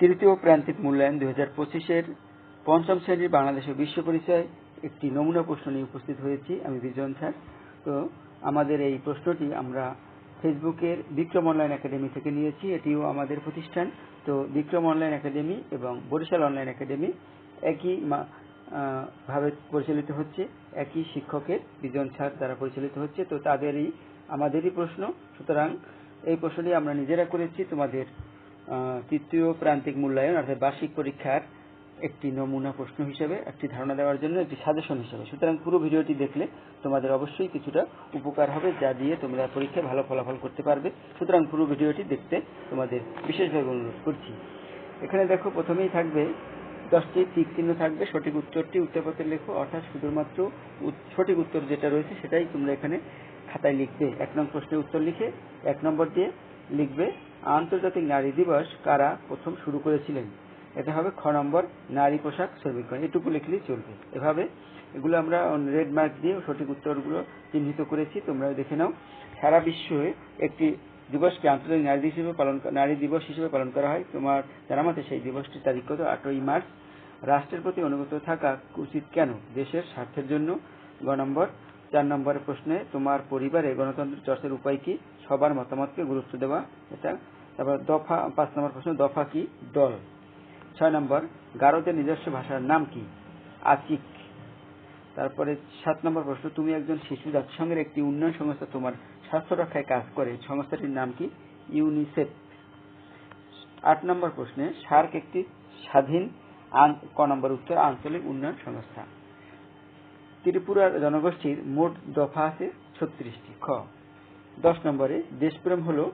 তৃতীয় প্রান্তিক মূল্যায়ন দুই হাজার পঁচিশের পঞ্চম শ্রেণির বাংলাদেশ ও বিশ্ব পরিচয় একটি নমুনা প্রশ্ন নিয়ে উপস্থিত হয়েছি আমি বিজন স্যার। তো আমাদের এই প্রশ্নটি আমরা ফেসবুকের বিক্রম অনলাইন একাডেমি থেকে নিয়েছি। এটিও আমাদের প্রতিষ্ঠান। তো বিক্রম অনলাইন একাডেমি এবং বরিশাল অনলাইন একাডেমি একই ভাবে পরিচালিত হচ্ছে, একই শিক্ষকের বিজন স্যার দ্বারা পরিচালিত হচ্ছে। তো তাদেরই, আমাদেরই প্রশ্ন। সুতরাং এই প্রশ্নটি আমরা নিজেরা করেছি। তোমাদের তৃতীয় প্রান্তিক মূল্যায়ন, অর্থাৎ বার্ষিক পরীক্ষার একটি নমুনা প্রশ্ন হিসেবে, একটি ধারণা দেওয়ার জন্য, একটি সাজেশন হিসেবে। সুতরাং পুরো ভিডিওটি দেখলে তোমাদের অবশ্যই কিছুটা উপকার হবে, যা দিয়ে তোমরা পরীক্ষায় ভালো ফলাফল করতে পারবে। সুতরাং পুরো ভিডিওটি দেখতে তোমাদের বিশেষভাবে অনুরোধ করছি। এখানে দেখো, প্রথমেই থাকবে দশটি টিক চিহ্ন থাকবে, সঠিক উত্তরটি উত্তরপত্রে লেখো, অর্থাৎ শুধুমাত্র সঠিক উত্তর যেটা রয়েছে সেটাই তোমরা এখানে খাতায় লিখবে। এক নম্বর প্রশ্নের উত্তর লিখে, এক নম্বর দিয়ে লিখবে আন্তর্জাতিক নারী দিবস কারা প্রথম শুরু করেছিলেন? এটা হবে খ নম্বর, নারী পোশাক শ্রমিকগণ। এটুকু লিখলেই চলবে। এভাবে এগুলো আমরা রেড মার্ক দিয়ে সঠিক উত্তরগুলো চিহ্নিত করেছি। তোমরা দেখে নাও। সারা বিশ্বে একটি দিবসকে আন্তর্জাতিক নারী হিসেবে পালন নারী দিবস হিসেবে পালন করা হয়। তোমার জানা মতে সেই দিবসটির তারিখ কত? আটই মার্চ। রাষ্ট্রের প্রতি অনুগত থাকা উচিত কেন? দেশের স্বার্থের জন্য। গ নম্বর চার নম্বরের প্রশ্নে, তোমার পরিবারে গণতন্ত্র চর্চার উপায় কি? সবার মতামতকে গুরুত্ব দেওয়া, এটা। তারপর দফা, পাঁচ নম্বর প্রশ্ন, দফা কি? দল। ছয় নম্বর, গারোদের নিজস্ব ভাষার নাম কি? আচিক তারপরে সাত নম্বর প্রশ্ন, তুমি একজন শিশু জাতিসংঘের একটি উন্নয়ন সংস্থা, তোমার স্বাস্থ্য রক্ষায় কাজ করে, সংস্থাটির নাম কি? ইউনিসেফ। আট নম্বর প্রশ্নে, সার্ক একটি স্বাধীন ক নম্বর উত্তর, আঞ্চলিক উন্নয়ন সংস্থা। ত্রিপুরার জনগোষ্ঠীর মোট দফা আছে ছত্রিশটি, খ। দশ নম্বরে, দেশপ্রেম হলো,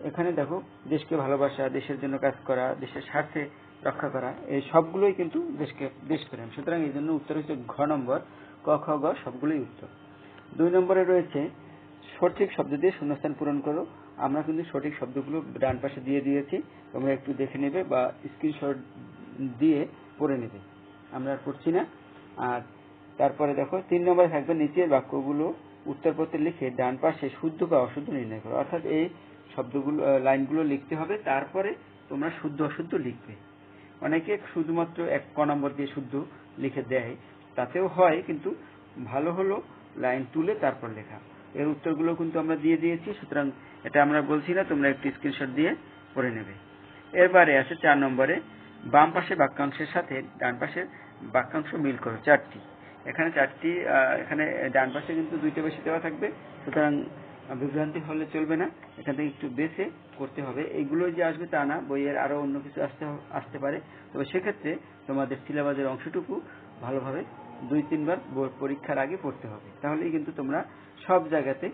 এখানে দেখো, দেশকে ভালোবাসা, দেশের জন্য কাজ করা, দেশের স্বার্থে রক্ষা করা, এই সবগুলোই কিন্তু দেশকে, দেশপ্রেম। সুতরাং এই জন্য উত্তর হচ্ছে ঘ নম্বর, ক, খ, গ, সবগুলোই উত্তর। দুই নম্বরে রয়েছে, সঠিক শব্দ দিয়ে শূন্যস্থান পূরণ করো। আমরা কিন্তু সঠিক শব্দগুলো ডান পাশে দিয়ে দিয়েছি, তোমরা একটু দেখে নেবে বা স্ক্রিনশট দিয়ে পড়ে নেবে। আমরা আর পড়ছি না। আর তারপরে দেখো, তিন নম্বরে থাকবে নিচের বাক্যগুলো উত্তরপত্রে লিখে ডান পাশে শুদ্ধ বা অশুদ্ধ নির্ণয় করো। অর্থাৎ এই শব্দগুলো লাইনগুলো লিখতে হবে, তারপরে তোমরা শুদ্ধ অশুদ্ধ লিখবে। অনেকে শুধুমাত্র এক ক নম্বর দিয়ে শুদ্ধ লিখে দেয়, তাতেও হয়, কিন্তু ভালো হলো লাইন তুলে তারপর লেখা। এর উত্তরগুলো কিন্তু আমরা দিয়ে দিয়েছি, সুতরাং এটা আমরা বলছি না, তোমরা একটি স্ক্রিনশট দিয়ে পড়ে নেবে। এরবারে আছে চার নম্বরে, বাম পাশে বাক্যাংশের সাথে ডান পাশের বাক্যাংশ মিল করো চারটি। এখানে চারটি এখানে ডান পাশে কিন্তু দুইটা বেশি দেওয়া থাকবে। সুতরাং বিভ্রান্তি হলে চলবে না। এখান থেকে একটু বেছে করতে হবে। এইগুলো যে আসবে তা না, বইয়ের আরও অন্য কিছু আসতে আসতে পারে। তবে সেক্ষেত্রে তোমাদের সিলেবাসের অংশটুকু ভালোভাবে দুই, তিনবার পরীক্ষার আগে পড়তে হবে। তাহলেই কিন্তু তোমরা সব জায়গাতে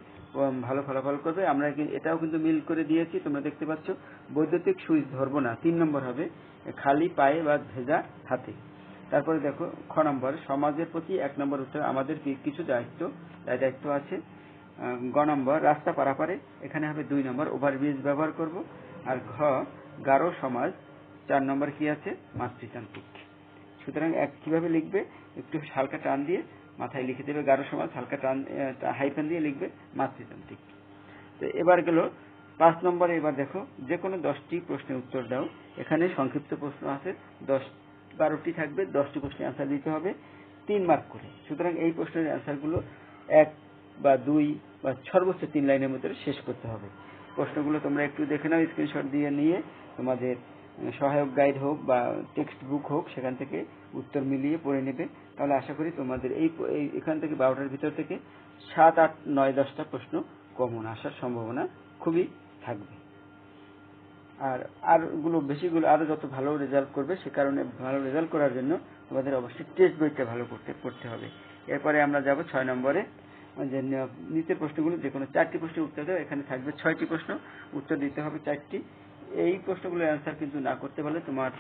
ভালো ফলাফল করবে। আমরা এটাও কিন্তু মিল করে দিয়েছি, তোমরা দেখতে পাচ্ছ। বৈদ্যুতিক সুইচ ধরবো না। তিন নম্বর হবে, খালি পায়ে বা ভেজা হাতে। তারপরে দেখো, খ নম্বর, সমাজের প্রতি এক নম্বর উত্তর আমাদের কিছু দায়িত্ব দায়িত্ব আছে। গ নম্বর, রাস্তা পারাপারে, এখানে হবে দুই নম্বর, ওভারব্রিজ ব্যবহার করব। আর ঘ, গারো সমাজ, চার নম্বর কি আছে? মাতৃতান্ত্রিক। সুতরাং এক কীভাবে লিখবে? একটু হালকা টান দিয়ে মাথায় লিখে দেবে গারো সমাজ, হালকা টান হাইফেন দিয়ে লিখবে মাতৃতান্ত্রিক। তো এবার গেল পাঁচ নম্বরে, এবার দেখো যে কোনো দশটি প্রশ্নের উত্তর দাও। এখানে সংক্ষিপ্ত প্রশ্ন আছে, দশ বারোটি থাকবে, দশটি প্রশ্নের অ্যান্সার দিতে হবে, তিন মার্ক করে। সুতরাং এই প্রশ্নের অ্যান্সারগুলো এক বা দুই বা সর্বোচ্চ তিন লাইনের মধ্যে শেষ করতে হবে। প্রশ্নগুলো তোমরা একটু দেখে নাও স্ক্রিনশট দিয়ে নিয়ে তোমাদের সহায়ক গাইড হোক বা টেক্সট বুক হোক, সেখান থেকে উত্তর মিলিয়ে পড়ে নেবে। তাহলে আশা করি তোমাদের এই এখান থেকে বারোটার ভিতর থেকে সাত, আট, নয়, দশটা প্রশ্ন কমন আসার সম্ভাবনা খুবই থাকবে। আরগুলো বেশিগুলো আরও যত ভালো রেজাল্ট করবে সে কারণে ভালো রেজাল্ট করার জন্য আমাদের অবশ্যই টেস্ট বইটা ভালো করতে, পড়তে হবে। এরপরে আমরা যাব ছয় নম্বরে। যে নিচের প্রশ্নগুলো যে কোনো চারটি প্রশ্নের উত্তর দেওয়া, এখানে থাকবে ছয়টি প্রশ্ন। উত্তর দিতে হবে চারটি। এই প্রশ্নগুলোর অ্যান্সার কিন্তু না করতে পারলে তোমার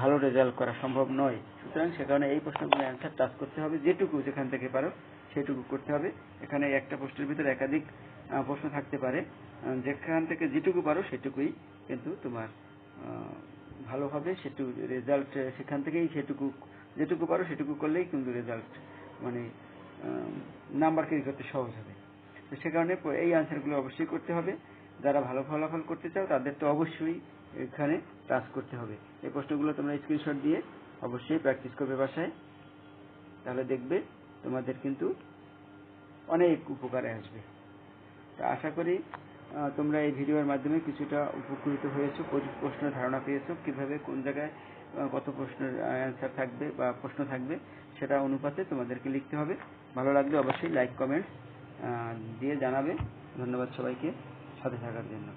ভালো রেজাল্ট করা সম্ভব নয়। সুতরাং সে কারণে এই প্রশ্নগুলোর অ্যান্সার টাচ করতে হবে। যেটুকু যেখান থেকে পারো সেটুকু করতে হবে। এখানে একটা প্রশ্নের ভিতরে একাধিক প্রশ্ন থাকতে পারে। যেখান থেকে যেটুকু পারো সেটুকুই কিন্তু তোমার ভালো হবে সেটুকু রেজাল্ট সেখান থেকেই সেটুকু, যেটুকু পারো সেটুকু করলেই কিন্তু রেজাল্ট মানে নাম্বার ক্যারি করতে সহজ হবে। তো সে কারণে এই আনসারগুলো অবশ্যই করতে হবে। যারা ভালো ফলাফল করতে চাও তাদের তো অবশ্যই এখানে টাচ করতে হবে। এই প্রশ্নগুলো তোমরা স্ক্রিনশট দিয়ে অবশ্যই প্র্যাকটিস করবে বাসায়। তাহলে দেখবে তোমাদের কিন্তু অনেক উপকারে আসবে। তো আশা করি তোমরা এই ভিডিওর মাধ্যমে কিছুটা উপকৃত হয়েছো প্রশ্নের ধারণা পেয়েছ, কীভাবে, কোন জায়গায় কত প্রশ্নের অ্যান্সার থাকবে বা প্রশ্ন থাকবে, সেটা অনুপাতে তোমাদেরকে লিখতে হবে। ভালো লাগলে অবশ্যই লাইক কমেন্ট দিয়ে জানাবে। ধন্যবাদ সবাইকে। সাথে থাকার জন্য।